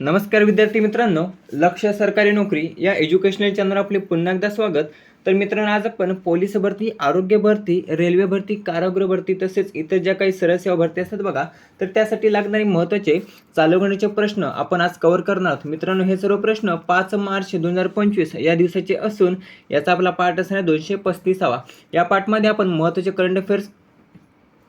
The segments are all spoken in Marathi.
नमस्कार विद्यार्थी मित्रांनो लक्ष सरकारी नोकरी या एज्युकेशनल चॅनलवर आपले पुन्हा एकदा स्वागत. तर मित्रांनो आज आपण पोलीस भरती आरोग्य भरती रेल्वे भरती कारागृह भरती तसेच इतर ज्या काही सरळ सेवा भरती असतात बघा तर त्यासाठी लागणारे महत्त्वाचे चालू प्रश्न आपण आज कव्हर करणार आहोत. मित्रांनो हे सर्व प्रश्न पाच मार्च दोन हजार पंचवीस या दिवसाचे असून याचा आपला पाठ असणार दोनशे पस्तीसावा. या पाठमध्ये आपण महत्त्वाचे करंट अफेअर्स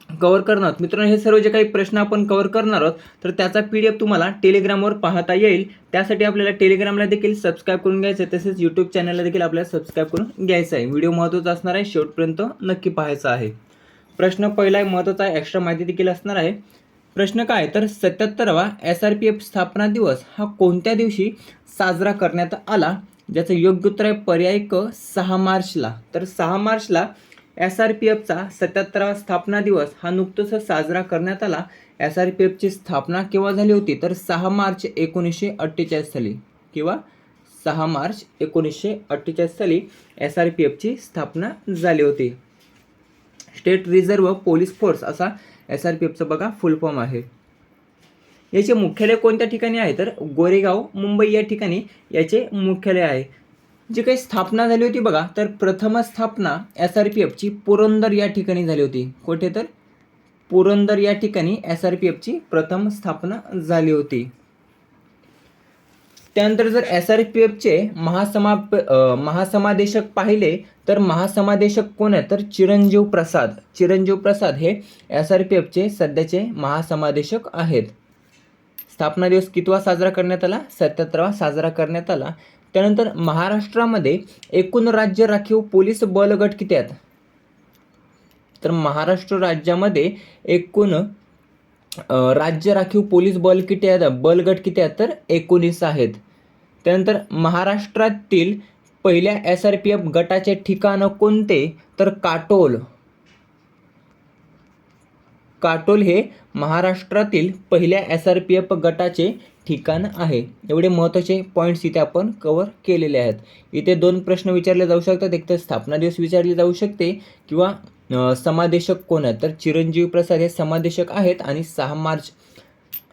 कव्हर करणार. आहोत मित्रांनो हे सर्व जे काही प्रश्न आपण कवर करणार आहोत तर त्याचा पी डी एफ तुम्हाला टेलिग्रामवर पाहता येईल. त्यासाठी आपल्याला टेलिग्रामला देखील सबस्क्राईब करून घ्यायचं आहे. तसेच यूट्यूब चॅनलला देखील आपल्याला सबस्क्राईब करून घ्यायचं आहे. व्हिडिओ महत्त्वाचा असणार आहे. शेवटपर्यंत नक्की पाहायचा आहे. प्रश्न पहिला आहे महत्त्वाचा आहे. एक्स्ट्रा माहिती देखील असणार आहे. प्रश्न काय? तर सत्याहत्तरावा एस आर पी एफ स्थापना दिवस हा कोणत्या दिवशी साजरा करण्यात आला? ज्याचं योग्य उत्तर आहे पर्याय क सहा मार्चला. तर सहा मार्चला एस आर पी एफचा सत्याहत्तरावा स्थापना दिवस हा नुकतंच साजरा करण्यात आला. एस आर पी एफची स्थापना केव्हा झाली होती? तर सहा मार्च एकोणीसशे अठ्ठेचाळीस साली किंवा सहा मार्च एकोणीसशे अठ्ठेचाळीस साली एस आर पी एफची स्थापना झाली होती. स्टेट रिझर्व्ह पोलीस फोर्स असा एस आर पी एफचा बघा फुल फॉर्म आहे. याचे मुख्यालय कोणत्या ठिकाणी आहे? तर गोरेगाव मुंबई या ठिकाणी याचे मुख्यालय आहे. जी काही स्थापना झाली होती बघा तर प्रथम स्थापना एस आर पी एफची पुरंदर या ठिकाणी झाली होती. कुठे तर? पुरंदर या ठिकाणी एस आर पी एफची प्रथम स्थापना झाली होती. त्यानंतर जर एस आर पी एफचे महासमा महासमादेशक पाहिले तर महासमादेशक कोण आहे तर चिरंजीव प्रसाद. चिरंजीव प्रसाद हे एस आर पी एफचे सध्याचे महासमादेशक आहेत. स्थापना दिवस कितवा साजरा करण्यात आला? सत्याहत्तरावा साजरा करण्यात आला. त्यानंतर महाराष्ट्रामध्ये एकूण राज्य राखीव पोलीस बल गट किती आहेत? तर महाराष्ट्र राज्यामध्ये एकूण राज्य राखीव पोलीस बल किती आहेत? बलगट किती आहेत? तर एकोणीस आहेत. त्यानंतर महाराष्ट्रातील पहिल्या एस आर पी एफ गटाचे ठिकाणं कोणते? तर काटोल. काटोल हे महाराष्ट्रातील पहिल्या एस आर पी एफ गटाचे ठिकाण आहे. एवढे महत्त्वाचे पॉईंट्स इथे आपण कवर केलेले आहेत. इथे दोन प्रश्न विचारले जाऊ शकतात. एक तर स्थापना दिवस विचारले जाऊ शकते किंवा समादेशक कोण आहेत? तर चिरंजीव प्रसाद हे समादेशक आहेत आणि सहा मार्च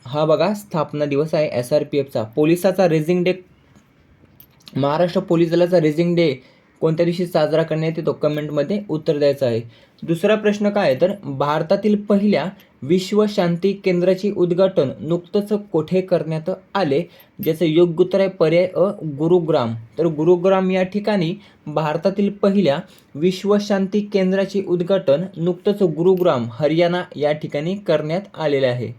हा बघा स्थापना दिवस आहे एस आर पी एफचा पोलिसाचा रेझिंग डे महाराष्ट्र पोलीस दलाचा रेझिंग डे कोणत्या दिवशी साजरा करण्यात येतो कमेंटमध्ये उत्तर द्यायचं आहे. दुसरा प्रश्न काय आहे तर भारतातील पहिल्या विश्व शांती केंद्राचे उद्घाटन नुकतंच कोठे करण्यात आले? ज्याचं योग्य उत्तर आहे पर्याय अ गुरुग्राम. तर गुरुग्राम या ठिकाणी भारतातील पहिल्या विश्व शांती केंद्राचे उद्घाटन नुकतंच गुरुग्राम हरियाणा या ठिकाणी करण्यात आलेले आहे.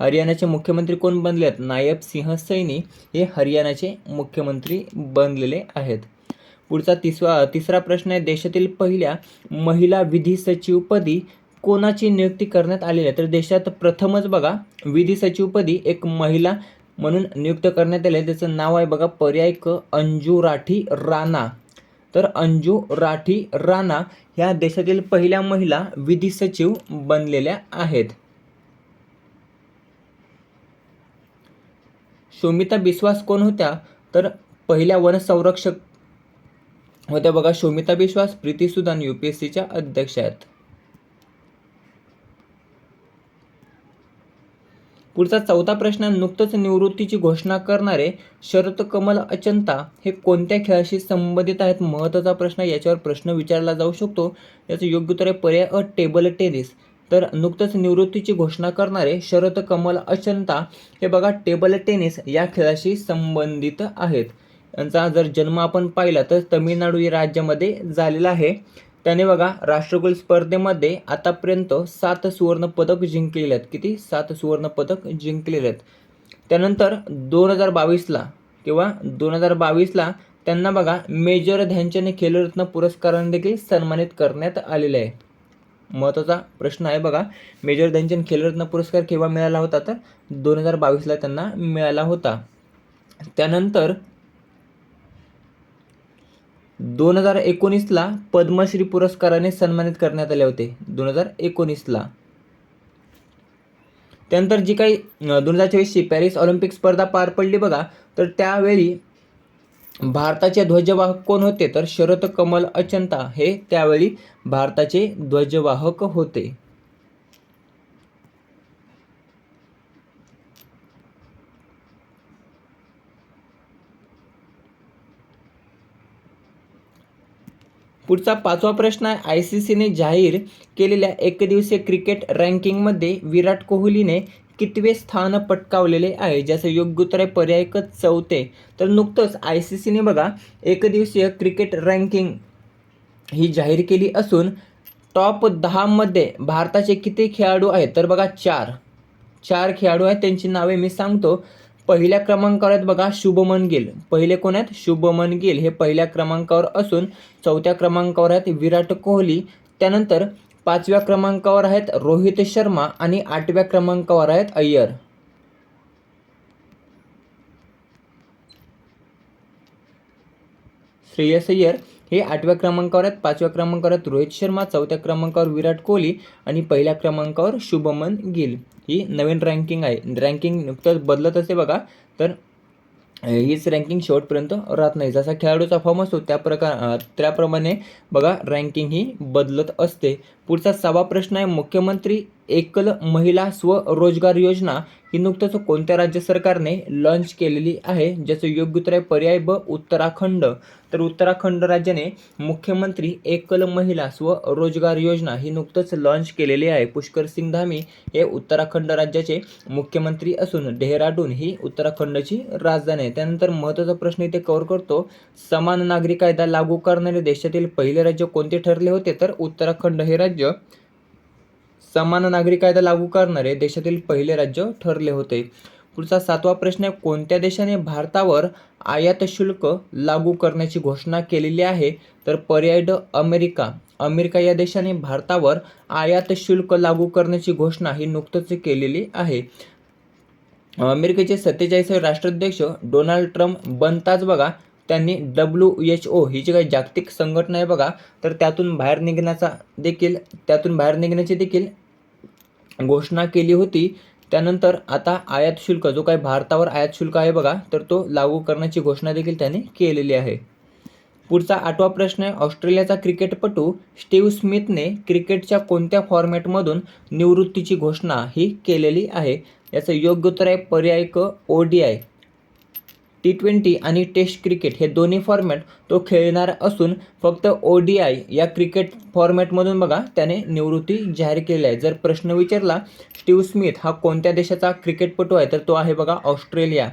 हरियाणाचे मुख्यमंत्री कोण बनले आहेत नायब सिंह सैनी हे हरियाणाचे मुख्यमंत्री बनलेले आहेत. पुढचा तिसरा तिसरा प्रश्न आहे. देशातील पहिल्या महिला विधी सचिवपदी कोणाची नियुक्ती करण्यात आलेली आहे? तर देशात प्रथमच बघा विधी सचिवपदी एक महिला म्हणून नियुक्त करण्यात आले त्याचं नाव आहे बघा पर्याय क अंजू राठी राणा. तर अंजू राठी राणा ह्या देशातील पहिल्या महिला विधी सचिव बनलेल्या आहेत. शोमिता बिस्वास कोण होत्या? तर पहिल्या वनसंरक्षक होत्या बघा Shomita Biswas Preeti Sudan U P S सीच्या अध्यक्ष आहेत. पुढचा चौथा प्रश्न नुकतंच निवृत्तीची घोषणा करणारे शरद कमल अचंता हे कोणत्या खेळाशी संबंधित आहेत? महत्त्वाचा प्रश्न याच्यावर प्रश्न विचारला जाऊ शकतो. याचं योग्य उत्तर आहे पर्याय अ टेबल टेनिस. तर नुकतंच निवृत्तीची घोषणा करणारे शरद कमल अचंता हे बघा टेबल टेनिस या खेळाशी संबंधित आहेत. यांचा जर जन्म आपण पाहिला तर तमिळनाडू या राज्यामध्ये झालेला आहे. त्याने बघा राष्ट्रकुल स्पर्धेमध्ये आतापर्यंत सात सुवर्ण पदक जिंकलेले आहेत. किती? सात सुवर्ण पदक जिंकलेले आहेत. त्यानंतर दोन हजार बावीसला किंवा दोन हजार बावीसला त्यांना बघा मेजर ध्यानचंद खेलरत्न पुरस्काराने देखील सन्मानित करण्यात आलेले आहे. महत्त्वाचा प्रश्न आहे बघा. मेजर ध्यानचंद खेलरत्न पुरस्कार केव्हा मिळाला होता तर? दोन हजार बावीसला त्यांना मिळाला होता. त्यानंतर दोन हजार एकोणीसला पद्मश्री पुरस्काराने सन्मानित करण्यात आले होते. दोन हजार एकोणीसला. त्यानंतर जी काही दोन हजार चोवीसची पॅरिस ऑलिम्पिक स्पर्धा पार पडली बघा तर त्यावेळी भारताचे ध्वजवाहक कोण होते? तर शरद कमल अचंता हे त्यावेळी भारताचे ध्वजवाहक होते. पुढचा पाचवा प्रश्न आहे. आय सी सीने जाहीर केलेल्या एकदिवसीय क्रिकेट रँकिंगमध्ये विराट कोहलीने कितवे स्थान पटकावलेले आहे ज्याचं योग्य उत्तर आहे पर्याय क चौथे. तर नुकतंच आय सी सीने बघा एकदिवसीय क्रिकेट रँकिंग ही जाहीर केली असून टॉप दहामध्ये भारताचे किती खेळाडू आहेत? तर बघा चार. चार खेळाडू आहेत त्यांची नावे मी सांगतो. पहिल्या क्रमांकावर आहेत बघा शुभमन गिल. पहिले कोण आहेत? शुभमन गिल. हे पहिल्या क्रमांकावर असून चौथ्या क्रमांकावर आहेत विराट कोहली. त्यानंतर पाचव्या क्रमांकावर आहेत रोहित शर्मा आणि आठव्या क्रमांकावर आहेत अय्यर. श्रेयस अय्यर हे आठव्या क्रमांकावर आहेत पाचव्या क्रमांकावर आहेत रोहित शर्मा चौथ्या क्रमांकावर विराट कोहली आणि पहिल्या क्रमांकावर शुभमन गिल. ही नवीन रँकिंग आहे. रँकिंग नुकतंच बदलत असते बघा. तर हीच रँकिंग शेवटपर्यंत राहत नाही. जसा खेळाडूचा फॉर्म असतो त्या प्रकार त्याप्रमाणे बघा रँकिंग ही बदलत असते. पुढचा सहावा प्रश्न आहे मुख्यमंत्री एकल महिला स्वरोजगार योजना ही नुकतंच कोणत्या राज्य सरकारने लॉन्च केलेली आहे ज्याचं योग्य उत्तर आहे पर्याय ब उत्तराखंड? तर उत्तराखंड राज्याने मुख्यमंत्री एकल महिला स्वरोजगार योजना ही नुकतंच लॉन्च केलेली आहे. पुष्कर सिंग धामी हे उत्तराखंड राज्याचे मुख्यमंत्री असून डेहराडून ही उत्तराखंडची राजधानी आहे. त्यानंतर महत्त्वाचा प्रश्न इथे कव्हर करतो. समान नागरी कायदा लागू करणारे देशातील पहिले राज्य कोणते ठरले होते? तर उत्तराखंड हे राज्य समान नागरी कायदा लागू करणारे देशातील पहिले राज्य ठरले होते. पुढचा सातवा प्रश्न आहे कोणत्या देशाने भारतावर आयात शुल्क लागू करण्याची घोषणा केलेली आहे? तर पर्याय ड अमेरिका. अमेरिका या देशाने भारतावर आयात शुल्क लागू करण्याची घोषणा ही नुकतंच केलेली आहे. अमेरिकेचे सत्तेचाळीसावे राष्ट्राध्यक्ष डोनाल्ड ट्रम्प बनताच बघा त्यांनी डब्ल्यू एच ओ ही जी काही जागतिक संघटना आहे बघा तर त्यातून बाहेर निघण्याचा देखील त्यातून बाहेर निघण्याची देखील घोषणा केली होती. त्यानंतर आता आयात शुल्क जो काही भारतावर आयात शुल्क आहे बघा तर तो लागू करण्याची घोषणा देखील त्याने केलेली आहे. पुढचा आठवा प्रश्न आहे ऑस्ट्रेलियाचा क्रिकेटपटू स्टीव्ह स्मिथने क्रिकेटच्या कोणत्या फॉर्मॅटमधून निवृत्तीची घोषणा ही केलेली आहे? याचं योग्य उत्तर आहे पर्याय क O D I. T twenty आणि टेस्ट क्रिकेट हे दोन्ही फॉर्मॅट तो खेळणार असून फक्त ओ डी आय या क्रिकेट फॉर्मॅटमधून बघा त्याने निवृत्ती जाहीर केली आहे. जर प्रश्न विचारला स्टीव्ह स्मिथ हा कोणत्या देशाचा क्रिकेटपटू आहे तर तो आहे बघा ऑस्ट्रेलिया.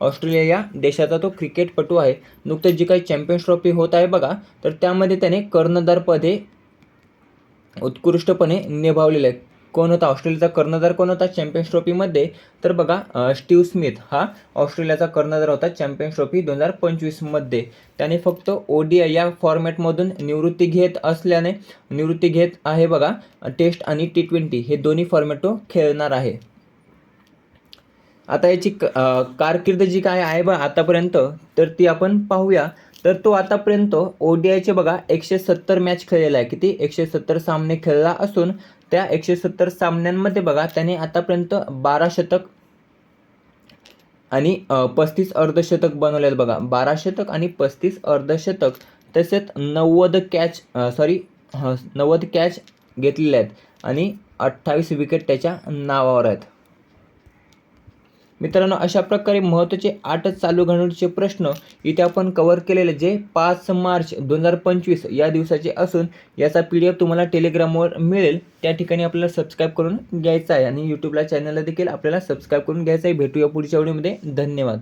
ऑस्ट्रेलिया या देशाचा तो क्रिकेटपटू आहे. नुकतंच जी काही चॅम्पियन्स ट्रॉफी होत आहे बघा तर त्यामध्ये त्याने कर्णधारपदे उत्कृष्टपणे निभावलेलं आहे. कोण होता? ऑस्ट्रेलियाचा कर्णधार कोण होता? चॅम्पियन्स ट्रॉफीमध्ये तर बघा स्टीव स्मिथ हा ऑस्ट्रेलियाचा कर्णधार होता चॅम्पियन्स ट्रॉफी दोन हजार पंचवीसमध्ये त्याने फक्त ओ डी आय या फॉर्मॅटमधून निवृत्ती घेत असल्याने निवृत्ती घेत आहे बघा टेस्ट आणि टी ट्वेंटी हे दोन्ही फॉर्मॅट तो खेळणार आहे. आता याची क- कारकीर्द जी काय आहे बघा आतापर्यंत तर ती आपण पाहूया. तर तो आतापर्यंत ओ डी आयचे बघा एकशे सत्तर मॅच खेळलेला आहे. किती? एकशे सत्तर सामने खेळला असून त्या एकशे सत्तर सामन्यांमध्ये बघा त्याने आतापर्यंत बारा शतक आणि पस्तीस अर्धशतक बनवले आहेत बघा. बारा शतक आणि पस्तीस अर्धशतक तसेच नव्वद कॅच सॉरी नव्वद कॅच घेतलेले आहेत आणि अठ्ठावीस विकेट त्याच्या नावावर आहेत. मित्रांनो अशा प्रकारे महत्त्वाचे आठ चालू घडामोडीचे प्रश्न इथे आपण कव्हर केलेले जे पाच मार्च दोन हजार पंचवीस या दिवसाचे असून याचा पी डी एफ तुम्हाला टेलिग्रामवर मिळेल. त्या ठिकाणी आपल्याला सबस्क्राईब करून घ्यायचा आहे आणि यूट्यूबला चॅनलला देखील आपल्याला सबस्क्राईब करून घ्यायचं आहे. भेटूया पुढच्या व्हिडिओमध्ये. धन्यवाद.